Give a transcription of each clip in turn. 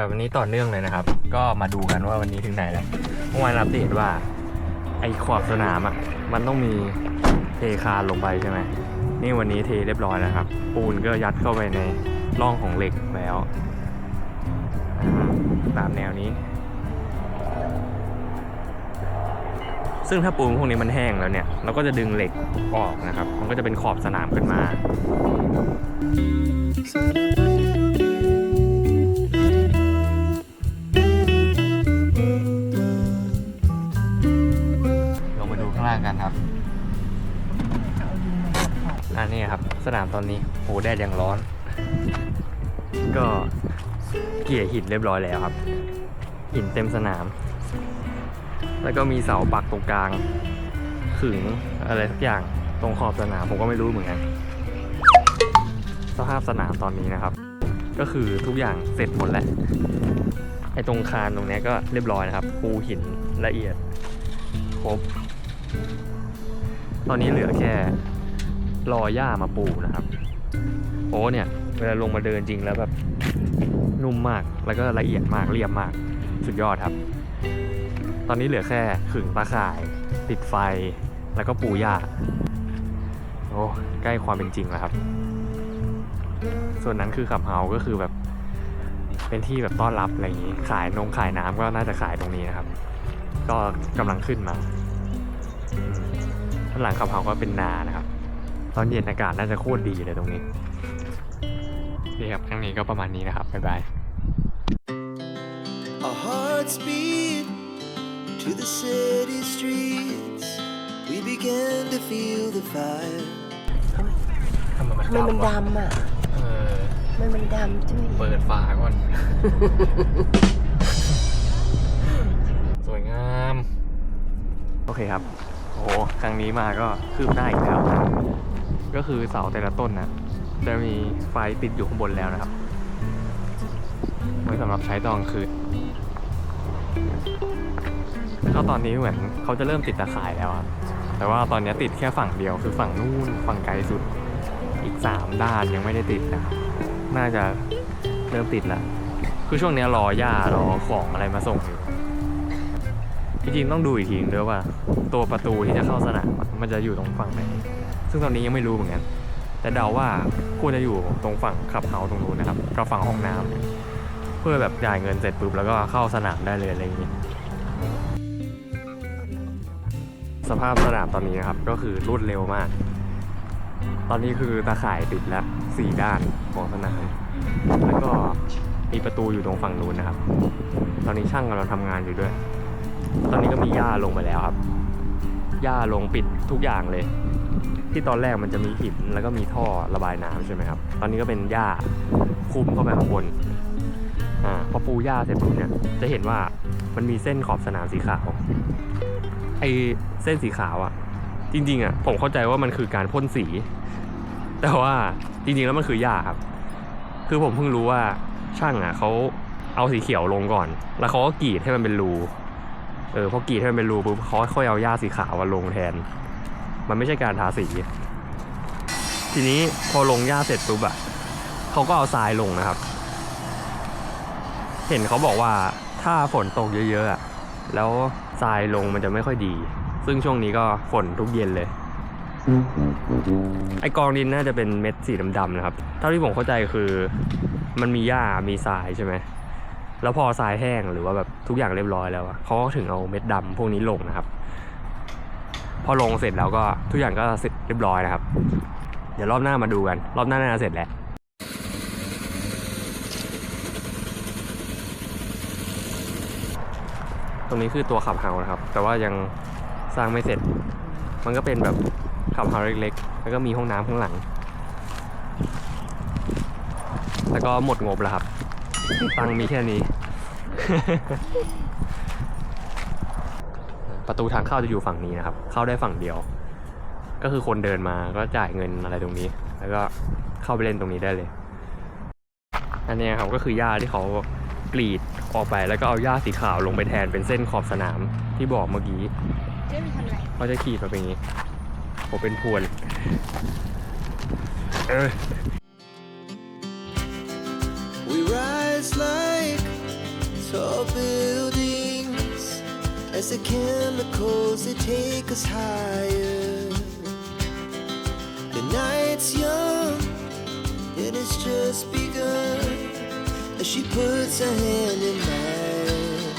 ครับวันนี้ต่อเนื่องเลยนะครับ ก็มาดูกันว่าวันนี้ถึงไหนแล้วเมื่อวานอัปเดตว่า ไอ้ขอบสนามอะมันต้องมีเทคานลงไปใช่ไหมนี่วันนี้เทเรียบร้อยแล้วครับ ปูนก็ยัดเข้าไปในร่องของเหล็กแล้วตามแนวนี้ ซึ่งถ้าปูนพวกนี้มันแห้งแล้วเนี่ย เราก็จะดึงเหล็กออกนะครับ มันก็จะเป็นขอบสนามขึ้นมา กันครับอันนี้ครับ สนามตอนนี้โหแดดยังร้อน ก็เกี่ยหินเรียบร้อยแล้วครับ หินเต็มสนาม แล้วก็มีเสาปักตรงกลาง ขึงอะไรสักอย่างตรงขอบสนามผมก็ไม่รู้เหมือนกันสภาพสนามตอนนี้นะครับ ก็คือทุกอย่างเสร็จหมดแล้วไอ้ตรงคานตรงนี้ก็เรียบร้อยนะครับปูหินละเอียดครบ ตอนนี้เหลือแค่รอหญ้ามาปูนะครับโอ้เนี่ย เวลาลงมาเดินจริงแล้วแบบนุ่มมากแล้วก็ละเอียดมากเรียบมาก สุดยอดครับ ตอนนี้เหลือแค่ขึงตาข่าย ติดไฟแล้วก็ปูหญ้าโอ้ใกล้ความเป็นจริงแล้วครับ ส่วนนั้นคือขับเฮาก็คือแบบ เป็นที่แบบต้อนรับอะไรอย่างนี้ ขายนงขายน้ำก็น่าจะขายตรงนี้นะครับ ก็กำลังขึ้นมา ข้างหลังขับเฮาก็เป็นนานะครับ ตอนเย็นอากาศน่าจะโคตรดีเลยตรงนี้นี่ครับครั้งนี้ก็ประมาณนี้นะครับ บ๊ายบาย Our hearts beat to the city streets. We began to feel the fire. ทำไมมันทำไมมันวะดำอะเออทำไมมันดำจุ้ยเปิดฝาก่อน สวยงาม โอเคครับ โอ้โหครั้งนี้มาก็คืบหน้าอีกแล้ว ก็คือเสาแต่ละต้นนะจะมีไฟติดอยู่ข้างบนแล้วนะครับ ไว้สำหรับใช้ตอนกลางคืนก็ตอนนี้เหมือนเขาจะเริ่มติดตะข่ายแล้วครับแต่ว่าตอนนี้ติดแค่ฝั่งเดียวคือฝั่งนู่นฝั่งไกลสุด อีกสามด้านยังไม่ได้ติดนะครับน่าจะเริ่มติดแล้ว คือช่วงนี้รอหญ้ารอของอะไรมาส่งอยู่ จริงๆต้องดูอีกทีนึงด้วยว่า ตัวประตูที่จะเข้าสนามมันจะอยู่ตรงฝั่งไหน ซึ่งตอนนี้ยังไม่รู้เหมือนกัน แต่เดาว่าควรจะอยู่ตรงฝั่งขับเฮาส์ตรงนู้นนะครับกับฝั่งห้องน้ำเนี่ยเพื่อแบบจ่ายเงินเสร็จปุ๊บแล้วก็เข้าสนามได้เลยอะไรอย่างนี้ สภาพสนามตอนนี้นะครับก็คือรวดเร็วมาก ตอนนี้คือตาข่ายติดแล้วสี่ด้านของสนามแล้วก็มีประตูอยู่ตรงฝั่งนู้นนะครับ ตอนนี้ช่างกำลังทำงานอยู่ด้วย ตอนนี้ก็มีหญ้าลงไปแล้วครับหญ้าลงปิดทุกอย่างเลย ที่ตอนแรกมันจะมีหินแล้วก็มีท่อระบายน้ำใช่ไหมครับ ตอนนี้ก็เป็นหญ้าคุมเข้าไปข้างบนอ่าพอปูหญ้าเสร็จปุ๊บเนี่ยจะเห็นว่ามันมีเส้นขอบสนามสีขาวไอเส้นสีขาวอะจริงๆอะผมเข้าใจว่ามันคือการพ่นสี แต่ว่าจริงๆแล้วมันคือหญ้าครับ คือผมเพิ่งรู้ว่าช่างอะเขาเอาสีเขียวลงก่อน แล้วเขาก็กรีดให้มันเป็นรู เออพอกรีดให้มันเป็นรูปุ๊บเขาค่อยเอาหญ้าสีขาวมาลงแทน มันไม่ใช่การทาสี ทีนี้พอลงหญ้าเสร็จปุ๊บอะเขาก็เอาทรายลงนะครับ เห็นเขาบอกว่าถ้าฝนตกเยอะๆอะแล้วทรายลงมันจะไม่ค่อยดี ซึ่งช่วงนี้ก็ฝนทุกเย็นเลย ไอกองดินน่าจะเป็นเม็ดสีดำๆนะครับ เท่าที่ผมเข้าใจคือ มันมีหญ้ามีทรายใช่ไหม แล้วพอทรายแห้งหรือว่าแบบทุกอย่างเรียบร้อยแล้วเขาก็ถึงเอาเม็ดดำพวกนี้ลงนะครับ พอลงเสร็จแล้วก็ทุกอย่างก็เสร็จเรียบร้อยนะครับ เดี๋ยวรอบหน้ามาดูกัน รอบหน้าน่าจะเสร็จแล้วตรงนี้คือตัวขับเฮานะครับ แต่ว่ายังสร้างไม่เสร็จ มันก็เป็นแบบขับเฮาเล็กๆ แล้วก็มีห้องน้ำข้างหลัง แล้วก็หมดงบแล้วครับ ตังมีแค่นี้ ประตูทางเข้าจะอยู่ฝั่งนี้นะครับ เข้าได้ฝั่งเดียว ก็คือคนเดินมาก็จ่ายเงินอะไรตรงนี้ แล้วก็เข้าไปเล่นตรงนี้ได้เลย อันนี้ครับก็คือหญ้าที่เขากรีดออกไปแล้วก็เอาหญ้าสีขาวลงไปแทนเป็นเส้นขอบสนามที่บอกเมื่อกี้เจ๊ไปทำอะไรเขาจะขีดมาเป็นอย่างนี้ ผมเป็นพวนเออ We it's like tall buildings as the chemicals they take us higher. The night's young and it's just begun as she puts her hand in mine.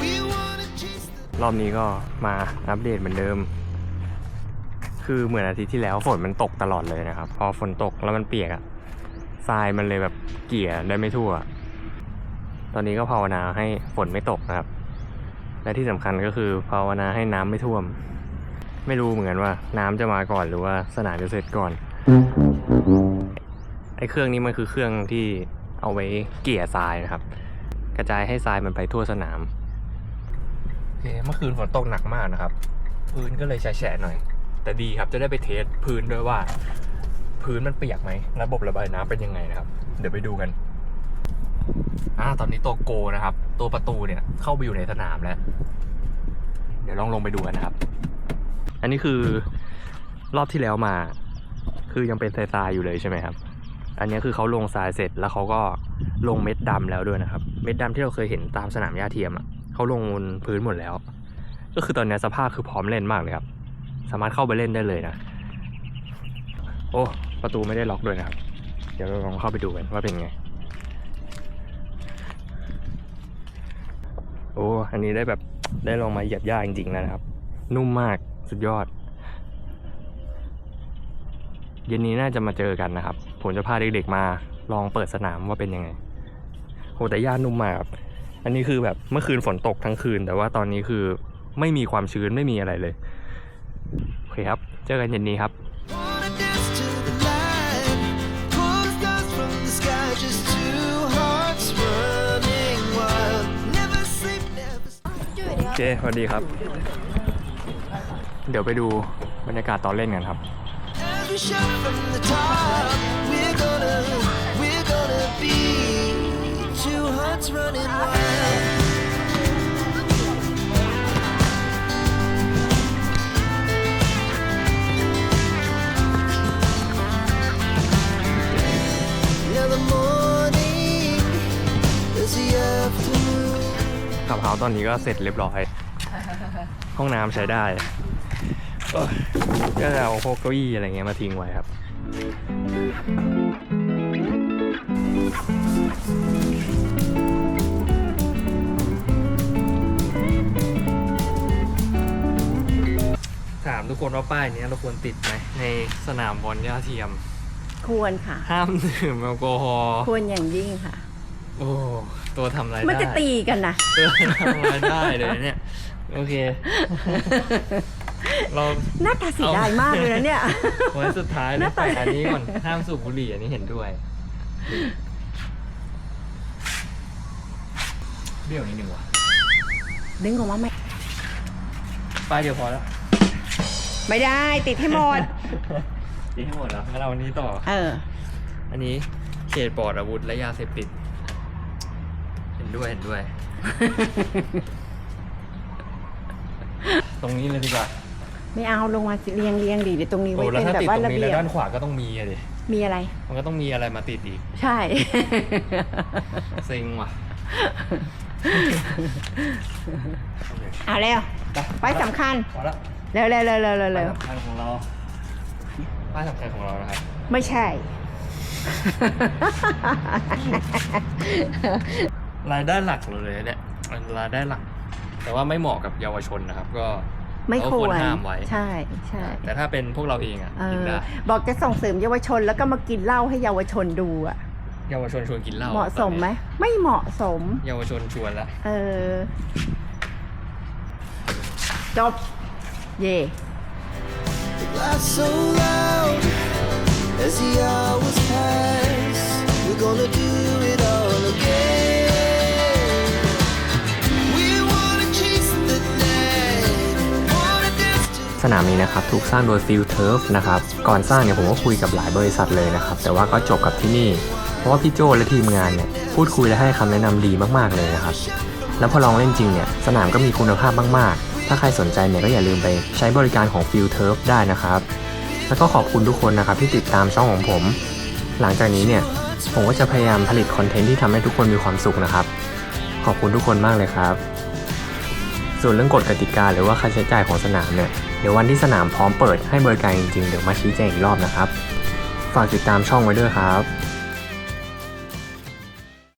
We wanna chase the รอบนี้ก็มาอัปเดตเหมือนเดิม คือเหมือนอาทิตย์ที่แล้วฝนมันตกตลอดเลยนะครับ พอฝนตกแล้วมันเปียกอะ ทรายมันเลยแบบเกลี่ยได้ไม่ทั่ว ตอนนี้ก็ภาวนาให้ฝนไม่ตกนะครับ และที่สำคัญก็คือภาวนาให้น้ำไม่ท่วม ไม่รู้เหมือนกันว่าน้ำจะมาก่อนหรือว่าสนามจะเสร็จก่อนไอ้เครื่องนี้มันคือเครื่องที่เอาไว้เกลี่ยทรายนะครับ กระจายให้ทรายมันไปทั่วสนามเมื่อคืนฝนตกหนักมากนะครับ พื้นก็เลยแฉะหน่อย แต่ดีครับจะได้ไปเทสพื้นด้วยว่า พื้นมันเปียกไหมระบบระบายน้ำเป็นยังไงนะครับ เดี๋ยวไปดูกันอ่าตอนนี้ตัวโกนะครับ ตัวประตูเนี่ยเข้าไปอยู่ในสนามแล้ว เดี๋ยวลองลงไปดูกันนะครับ อันนี้คือรอบที่แล้วมา คือยังเป็นทรายๆอยู่เลยใช่ไหมครับ อันนี้คือเขาลงทรายเสร็จแล้วเขาก็ลงเม็ดดำแล้วด้วยนะครับ เม็ดดำที่เราเคยเห็นตามสนามหญ้าเทียมอะเขาลงบนพื้นหมดแล้ว ก็คือตอนนี้สภาพคือพร้อมเล่นมากเลยครับ สามารถเข้าไปเล่นได้เลยนะ โอ้ประตูไม่ได้ล็อกด้วยนะครับ เดี๋ยวเราลองเข้าไปดูกันว่าเป็นไง โอ้อันนี้ได้แบบได้ลองมาเหยียบหญ้าจริงๆแล้วนะครับ นุ่มมากสุดยอด เย็นนี้น่าจะมาเจอกันนะครับ ผมจะพาเด็กๆมาลองเปิดสนามว่าเป็นยังไงโหแต่หญ้านุ่มมากครับอันนี้คือแบบเมื่อคืนฝนตกทั้งคืน แต่ว่าตอนนี้คือไม่มีความชื้นไม่มีอะไรเลย โอเคครับ เจอกันเย็นนี้ครับ เดียวโอเคสวัสดีครับ เดี๋ยวไปดูบรรยากาศตอนเล่นกันครับ As we shout from the top, we're gonna, we're gonna be two hearts running wild. Now the morning is the afternoon. ขับเฮาส์ตอนนี้ก็เสร็จเรียบร้อย ห้องน้ำใช้ได้เอ้ยก็จะเอาพวกเก้าอี้อะไรเงี้ยมาทิ้งไว้ครับ ถามทุกคนว่าป้ายนี้เราควรติดไหมในสนามบอลย่าเทียม ควรค่ะ ห้ามดื่มแอลกอฮอล์ควรอย่างยิ่งค่ะ โอ้ ตัวทำอะไรได้ มันจะตีกันนะเออทำอะไรได้เลยเนี่ย โอเค เรา หน้าตาเสียดายมากเลยนะเนี่ยไว้สุดท้ายเลหยน้าตาแต่อันนี้ก่อนห้ามสูบบุหรี่อันนี้เห็นด้วยเบี้ยวนิดนึงว่ะดึงออกมาไหมป้ายเดียวพอแล้วไม่ได้ติดให้หมดดีให้หมดแล้วงั้นเราวันนี้ต่อ เออ อันนี้เขตปลอดอาวุธและยาเสพติด เห็นด้วยเห็นด้วย ตรงนี้เลยดีกว่าไม่เอาลงมาสิเรียงเรียงดีเดี๋ยวตรงนี้โอ้ไว้แล้วเป็นถ้าแบบติดว่าตรระงนี้เบีแล้วยบด้านขวาก็ต้องมีอะดิมีอะไร มันก็ต้องมีอะไรมาติดอีกใช่ เซ็งว่ะเอาเร็วไปสำคัญพอแล้วเร็วเร็วเร็วเร็วเร็วป้าเร็ยวสำคัญของเราป้ายสำคัญของเรานะครับไม่ใช่ รายได้หลักเลยเนี่ยมันรายได้หลัก แต่ว่าไม่เหมาะกับเยาวชนนะครับ ก็ไม่เราคก็วรห้ามไว้ใช่ใช่แต่ถ้าเป็นพวกเราเองอะเอกินอได้บอกจะส่งเสริมเยาวชนแล้วก็มากินเหล้าให้เยาวชนดูอะเยาวชนชวนกินเหล้าเหมาะสมไหมไม่เหมาะสม เยาวชนชวนละเออจบเย่ The glass so loud as the hours pass. We're gonna do สนามนี้นะครับถูกสร้างโดยฟิลเทิร์ฟนะครับก่อนสร้างเนี่ยผมก็คุยกับหลายบริษัทเลยนะครับแต่ว่าก็จบกับที่นี่ เพราะว่าพี่โจและทีมงานเนี่ยพูดคุยและให้คำแนะนำดีมากๆเลยนะครับแล้วพอลองเล่นจริงเนี่ยสนามก็มีคุณภาพมากๆ ถ้าใครสนใจเนี่ยก็อย่าลืมไปใช้บริการของฟิลเทิร์ฟได้นะครับแล้วก็ขอบคุณทุกคนนะครับที่ติดตามช่องของผม หลังจากนี้เนี่ยผมก็จะพยายามผลิตคอนเทนต์ที่ทำให้ทุกคนมีความสุขนะครับ ขอบคุณทุกคนมากเลยครับ ส่วนเรื่องกฎกติกาหรือว่าค่าใช้จ่ายของสนามเนี่ย เดี๋ยววันที่สนามพร้อมเปิดให้บริการจริงๆ เดี๋ยวมาชี้แจงอีกรอบนะครับ ฝากติดตามช่องไว้ด้วยครับ